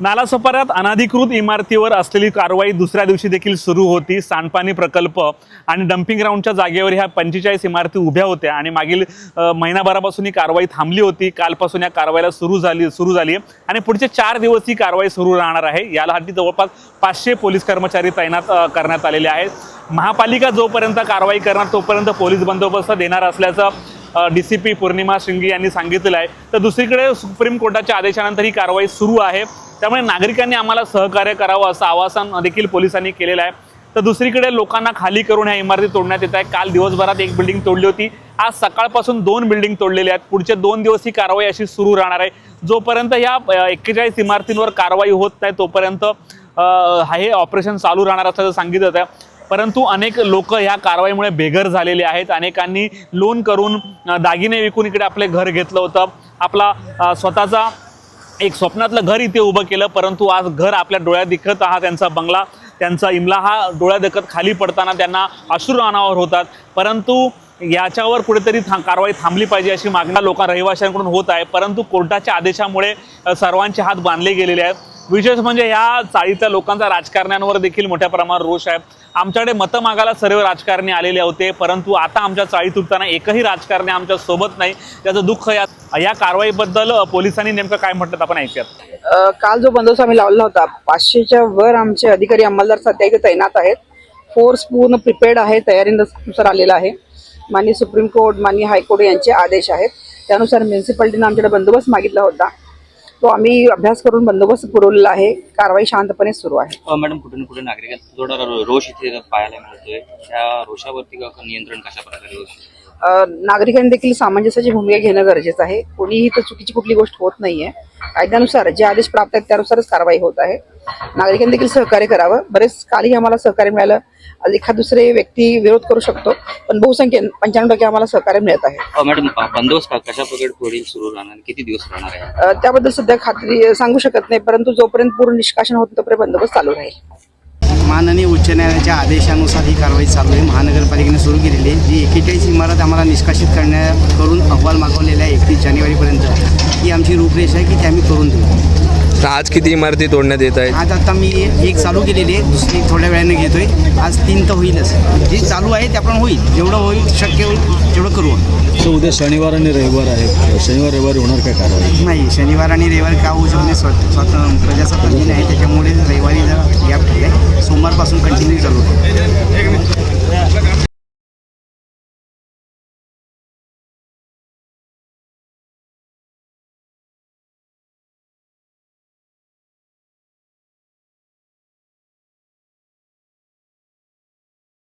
नालासोपाऱ्यात अनाधिकृत इमारतीवर असलेली कारवाई दुसऱ्या दिवशी देखील सुरू होती. सांडपाणी प्रकल्प आणि डम्पिंग ग्राउंडच्या जागेवर ह्या पंचेचाळीस इमारती उभ्या होत्या आणि मागील महिनाभरापासून ही कारवाई थांबली होती. कालपासून या कारवाईला सुरू झाली सुरू झाली आणि पुढचे चार दिवस ही कारवाई सुरू राहणार आहे. यासाठी जवळपास पाचशे पोलीस कर्मचारी तैनात करण्यात आलेले आहेत. महापालिका जोपर्यंत कारवाई करणार तोपर्यंत पोलीस बंदोबस्त देणार असल्याचं डी सी पी पौर्णिमा शिंगे यांनी सांगितलेलं आहे. तर दुसरीकडे सुप्रीम कोर्टाच्या आदेशानंतर ही कारवाई सुरू आहे. त्यामुळे नागरिकांनी आम्हाला सहकार्य करावं असं आवाहन देखील पोलिसांनी केलेलं आहे. तर दुसरीकडे लोकांना खाली करून ह्या इमारती तोडण्यात येत आहे. काल दिवसभरात एक बिल्डिंग तोडली होती. आज सकाळपासून दोन बिल्डिंग तोडलेल्या आहेत. पुढचे दोन दिवस ही कारवाई अशी सुरू राहणार आहे. जोपर्यंत ह्या एक्केचाळीस इमारतींवर कारवाई होत नाही तोपर्यंत हे ऑपरेशन चालू राहणार असल्याचं सांगितलं आहे परंतु अनेक लोक ह्या कारवाईमुळे बेघर झालेले आहेत. अनेकांनी लोन करून दागिने विकून इकडे आपले घर घेतलं होतं. आपला स्वतःचा एक स्वप्नातलं घर इथे उभं केलं परंतु आज घर आपल्या डोळ्यात दिखत हा त्यांचा बंगला त्यांचा इमला हा डोळ्यात दिखत खाली पडताना त्यांना अश्रू अनावर होतात. परंतु याच्यावर कुठेतरी था कारवाई थांबली पाहिजे अशी मागणी लोकां रहिवाशांकडून होत आहे. परंतु कोर्टाच्या आदेशामुळे सर्वांचे हात बांधले गेलेले आहेत. विशेष म्हणजे ह्या चाळीतल्या लोकांचा राजकारण्यांवर देखील मोठ्या प्रमाणावर रोष आहे. आमच्याकडे मतं मागायला सर्व राजकारणी आलेले होते परंतु आता आमच्या चाळी तुटताना एकही राजकारणी आमच्यासोबत नाही. त्याचं दुःख या या कारवाईबद्दल पोलिसांनी नेमकं काय म्हटलं आपण ऐकूयात. काल जो बंदोबस्त आम्ही लावला होता पाचशेच्या वर आमचे अधिकारी अंमलदार सध्या इथे तैनात आहेत. फोर्स पूर्ण प्रिपेअर्ड आहे तयारीनुसार आलेला आहे. माननीय सुप्रीम कोर्ट माननीय हायकोर्ट यांचे आदेश आहेत. त्यानुसार म्युन्सिपाल्टीनं आमच्याकडे बंदोबस्त मागितला होता. तो आम्ही अभ्यास करून बंदोबस्त पुरवलेला आहे. कारवाई शांतपणे सुरू आहे. मॅडम कुठून कुठे नागरिकांचा थोडा रोष इथे पाहायला मिळतोय. त्या रोषावरती नियंत्रण कशा प्रकारे नागरिकांनी देखील सामंजस्याची भूमिका घेणं गरजेचं आहे. कोणीही तर चुकीची कुठली गोष्ट होत नाहीये. कायद्यानुसार जे आदेश प्राप्त आहेत त्यानुसारच कारवाई होत आहे. नागरिकांनी देखील सहकार्य करावं. बरेच कालही आम्हाला सहकार्य मिळालं. आज एखाद दुसरे व्यक्ती विरोध करू शकतो पण बहुसंख्येने पंच्याण्णव टक्के आम्हाला सहकार्य मिळत आहे. अ, मॅडम ब- बंदोबस्त का- कशा प्रकारे पुढील सुरू राहणार? किती दिवस राहणार आहे? अ, त्याबद्दल सध्या खात्री सांगू शकत नाही परंतु जोपर्यंत पूर्ण निष्कासन होत तोपर्यंत बंदोबस्त चालू राहील. माननीय उच्च न्यायालयाच्या आदेशानुसार ही कारवाई चालू आहे. महानगरपालिकेने सुरू केलेली आहे. जी एकेचाळीस इमारत आम्हाला निष्कासित करण्या करून अहवाल मागवलेला आहे एकतीस जानेवारीपर्यंत. ही आमची रूपरेषा आहे की ते आम्ही करून देऊ. तर आज किती इमारती तोडण्यात येत आहेत? आज आता मी एक चालू केलेली आहे दुसरी थोड्या वेळाने घेतोय. आज तीन तर होईलच. जी चालू आहे त्याप्रमाणे होईल. जेवढं होईल शक्य होईल तेवढं करू तर उद्या शनिवार आणि रविवार आहे. शनिवार रविवारी होणार काय कारवाई नाही शनिवार आणि रविवार का होऊ शकत नाही स्वत स्वतः प्रजासत्ताक दिन आहे त्याच्यामुळे रविवारी जरा गॅप ठेवला आहे. सोमवारपासून कंटिन्यू चालू आहे.